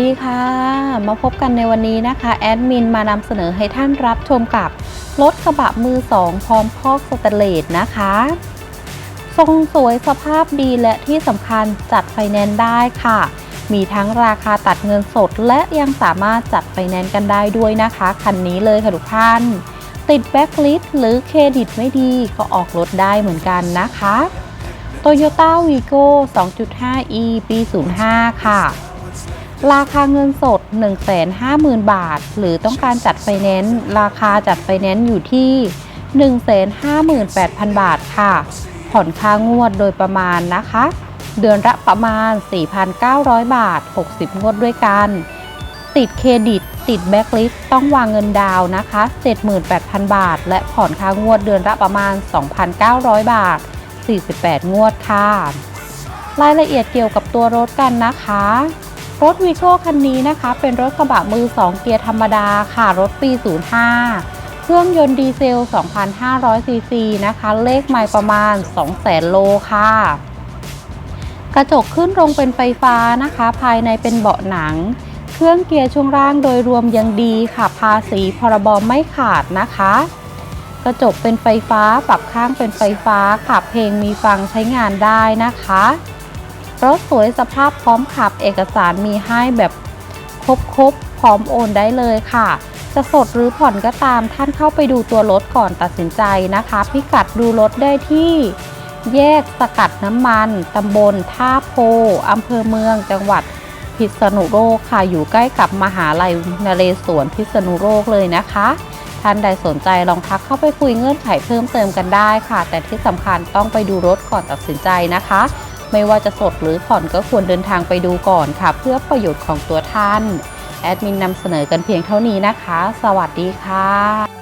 ดีค่ะ มาพบกันในวันนี้นะคะ แอดมินมานำเสนอให้ท่านรับชมกับรถกระบะมือ2พร้อมพอกสแตเลสนะคะ ทรงสวยสภาพดีและที่สำคัญจัดไฟแนนซ์ได้ค่ะ มีทั้งราคาตัดเงินสด และยังสามารถจัดไฟแนนซ์กันได้ด้วยนะคะ คันนี้เลยค่ะทุกท่าน ติดแบ็คลิสหรือเครดิตไม่ดีก็ออกรถได้เหมือนกันนะคะ Toyota Vigo 2.5e ปี 05 ค่ะ ราคาเงินสด 150,000 บาท หรือต้องการจัดไฟแนนซ์ราคาจัดไฟแนนซ์อยู่ที่ 158,000 บาทค่ะ ผ่อนค่างวดโดยประมาณนะคะ เดือนละประมาณ 4,900 บาท 60 งวดด้วยกัน ติดเครดิต ติดแบ็คลิสต์ต้องวางเงินดาวน์นะคะ 78,000 บาท และผ่อนค่างวดเดือนละประมาณ 2,900 บาท 48 งวดค่ะ รายละเอียดเกี่ยวกับตัวรถกันนะคะ รถวีโก้คันนี้นะคะ เป็นรถกระบะมือ 2 เกียร์ธรรมดาค่ะ รถปี 05 เครื่องยนต์ดีเซล 2,500 ซีซีนะคะ เลขไมล์ประมาณ 200,000 โลค่ะ กระจกขึ้นลงเป็นไฟฟ้านะคะ ภายในเป็นเบาะหนัง เครื่องเกียร์ช่วงล่างโดยรวมยังดีค่ะ ภาษีพรบไม่ขาดนะคะ กระจกเป็นไฟฟ้า ปรับข้างเป็นไฟฟ้าค่ะเพลงมีฟังใช้งานได้นะคะ รถสวยสภาพพร้อมขับเอกสารมีให้แบบครบๆพร้อมโอนได้เลยค่ะ จะสดหรือผ่อนก็ตามท่านเข้าไปดูตัวรถก่อนตัดสินใจนะคะ พิกัดดูรถได้ที่ แยกสกัดน้ำมันตำบลท่าโพอำเภอเมืองจังหวัดพิษณุโลกค่ะ อยู่ใกล้กับมหาลัยนเรศวรพิษณุโลกเลยนะคะ ท่านใดสนใจลองทักเข้าไปคุยเงื่อนไขเพิ่มเติมกันได้ค่ะ แต่ที่สำคัญต้องไปดูรถก่อนตัดสินใจนะคะ ไม่ว่าจะสดหรือผ่อนก็ควรเดินทางไปดูก่อนค่ะ เพื่อประโยชน์ของตัวท่าน แอดมินนำเสนอกันเพียงเท่านี้นะคะ สวัสดีค่ะ